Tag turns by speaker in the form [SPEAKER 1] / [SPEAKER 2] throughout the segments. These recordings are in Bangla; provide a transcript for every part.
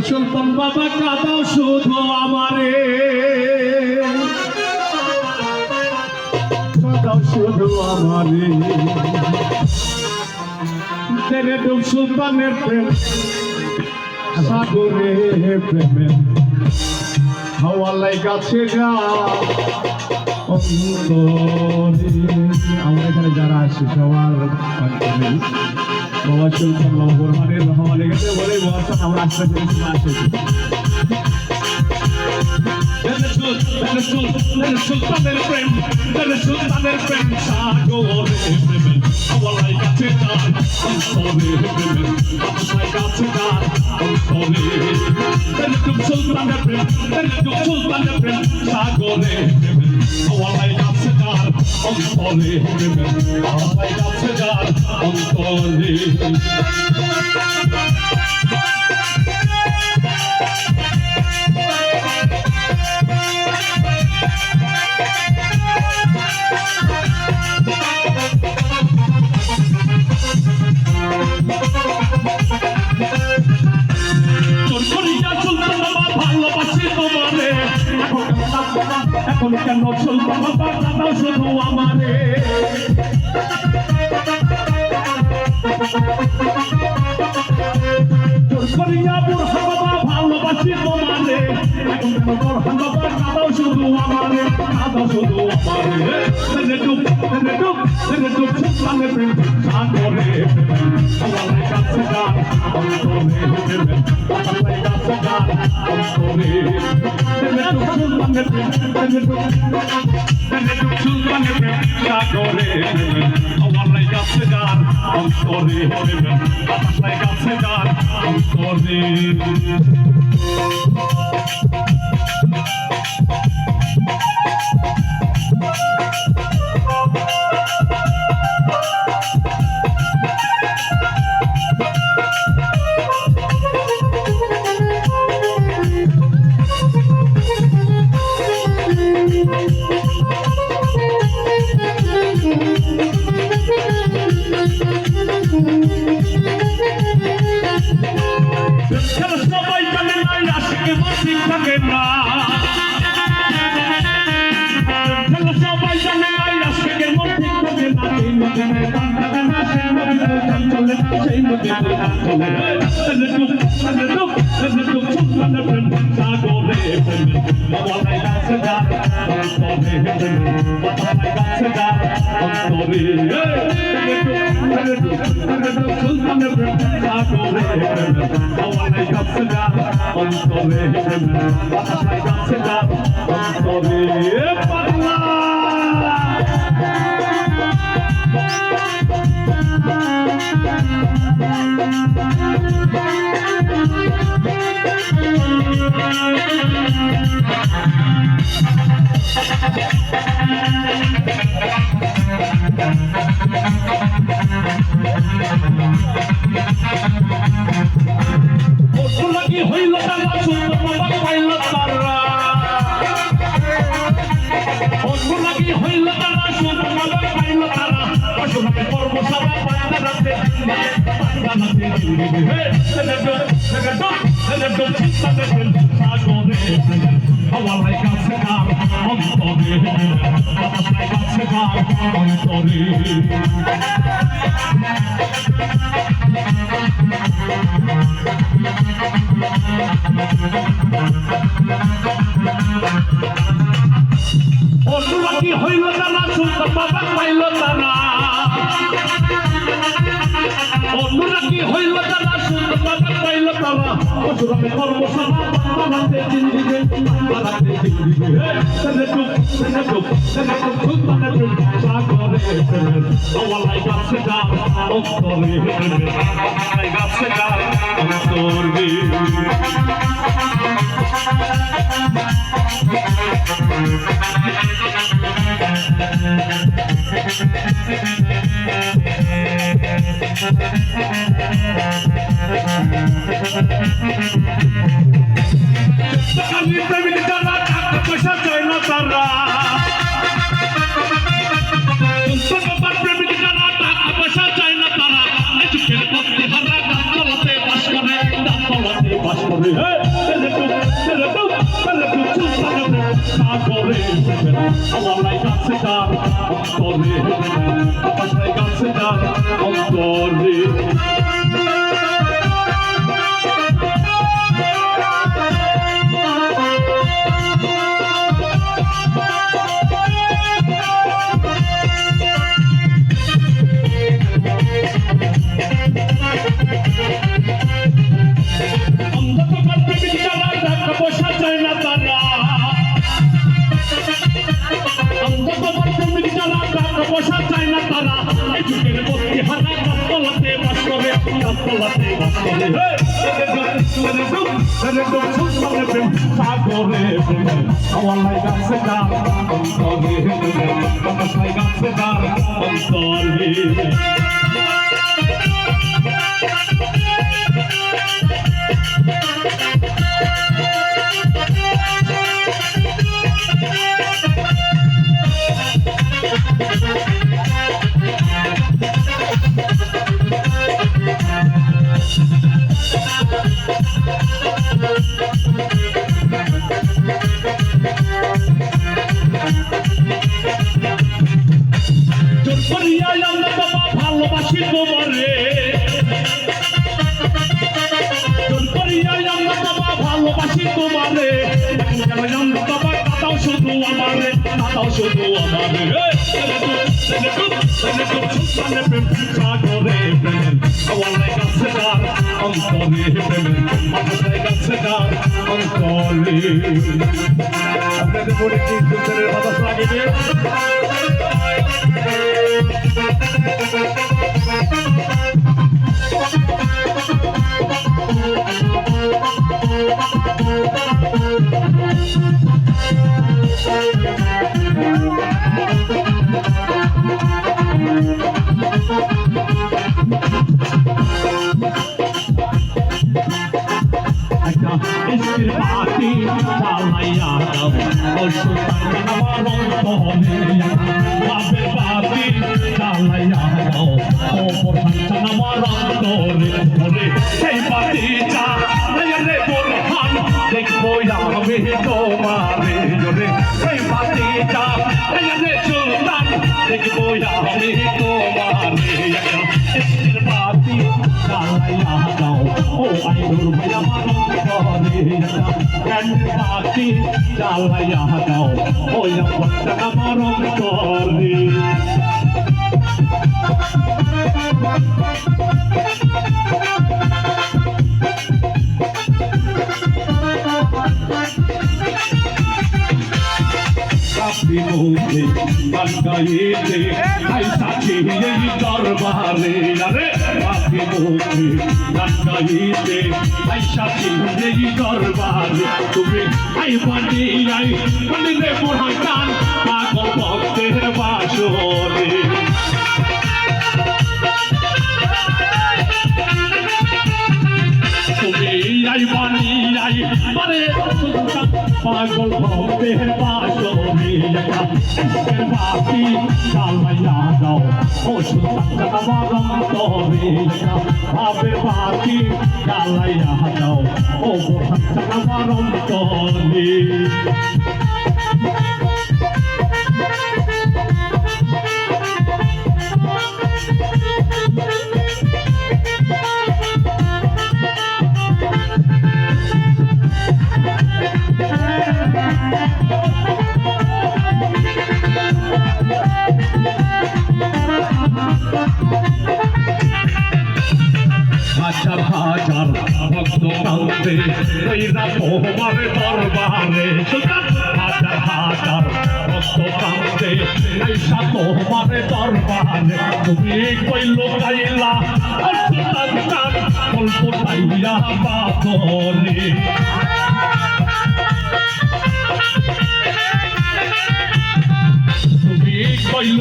[SPEAKER 1] সুলতান বাবা কাদাও শুধু আমারে। কাদাও শুধু আমারে। তেরে ডুব সুলতানের প্রেম, সাগরে প্রেমে। হাওয়ালাই গাছে গা অন্তরে। আমরা এখানে যারা আছি সবার বাবা সুলতান বাবা বোরহানের রহমান লেগেছে বলে বর্ষা আমরা আসতে পেরেছি না এসেছি সুলতানের প্রেম সুলতানের প্রেম সাগরে প্রেম হাওয়ালাই গাছে গা অন্তরে প্রেম হাওয়ালাই গাছে গা অন্তরে Teleküm sultanı prem, sagore prem, havalay kapsıgar, ontore এখন কেন শুধু আমারে। করিয়া বুড়হা বাবা ভালোবাসি তোমারে দাদা শুধু আমারে দাদা শুধু আমারে তেরে ডুব তেরে ডুব তেরে ডুব সুলতানের প্রেম সাগরে আমার কাছে অন্তরে আমার কাছে গান অন্তরে তেরে ডুব সুলতানের প্রেম তেরে ডুব তেরে ডুব সুলতানের প্রেম সাগরে আমার কাছে অন্তরে Thank you. গান অন্তরে অন্তরে অনুরাগী হইল তারা সুন্দর বাবা পাইল তারা। অনুরাগী হইল তারা সুন্দর বাবা পাইল তারা অসুরামে কর্মসভা বানাতে জিন্দিগে বানাতে জিন্দিগে সেনে টুক সেনে টুক সেনে টুক সুলতানে টুক সাগরে প্রেমের সওয়ালাই গাছে গান অন্তরে প্রেমের সওয়ালাই গাছে I'm sorry. প্রেম আওয়ালাই গাছে গান অন্তরে বাতাসাই গাছে গান শুধু আমারে কাটাও শুধু আমারে। সাগরে প্রেম? আওয়ালে গাছে গান অন্তরে প্রেম। মাথায় গাছে গান অন্তরে। আপনাদের বলে কি সুন্দরের বাতাস লাগিবে ইস্কির বাতি জ্বালাইয়া দাও। সুতার আমার অন্তরে বাবের বাতি জ্বালাইয়া তোমারে ওরে সেই বাতি জ্বালাইয়া রে, সুলতান জ্বালাইয়া দাও ও একটা আমার এই দরবারে আরে মুখে গান গাইতে আই সাথে তুমি আই বানি আই বানি রে মোহন গান পাগল ভক্তের বাসরে বাকি চালাইয়া দাও ও সুলতান আমার অন্তরে ভাবের বাকি চালাইয়া দাও ও বোঝান আমার এইসা তোমার দরবারে তুমি কইল সুলতান কান অল্প তাইয়া পাথরে তুমি কইল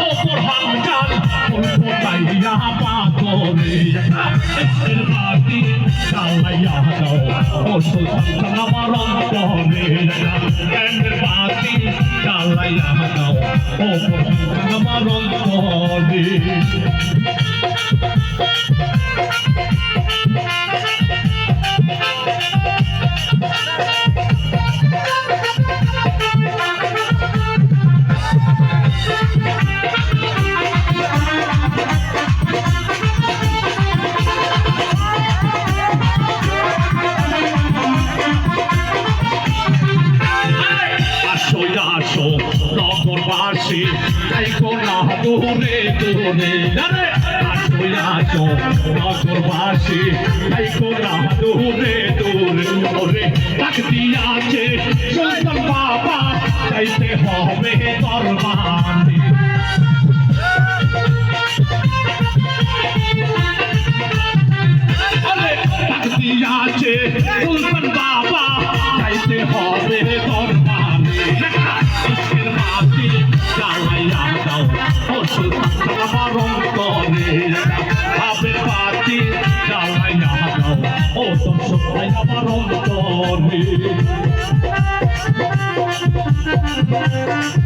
[SPEAKER 1] অল্প তাইয়া পাথরে এর বাতি চালাইয়া দাও ও সুলতান আমার অন্তরে এর বাতি চালাইয়া দাও ও প্রধান আমার অন্তরে নগরবাসী তাই কোনা দূরে দূরে ওরে ডাক দিয়াছে বাবা চাইতে হবে দরবারে। আরে ডাক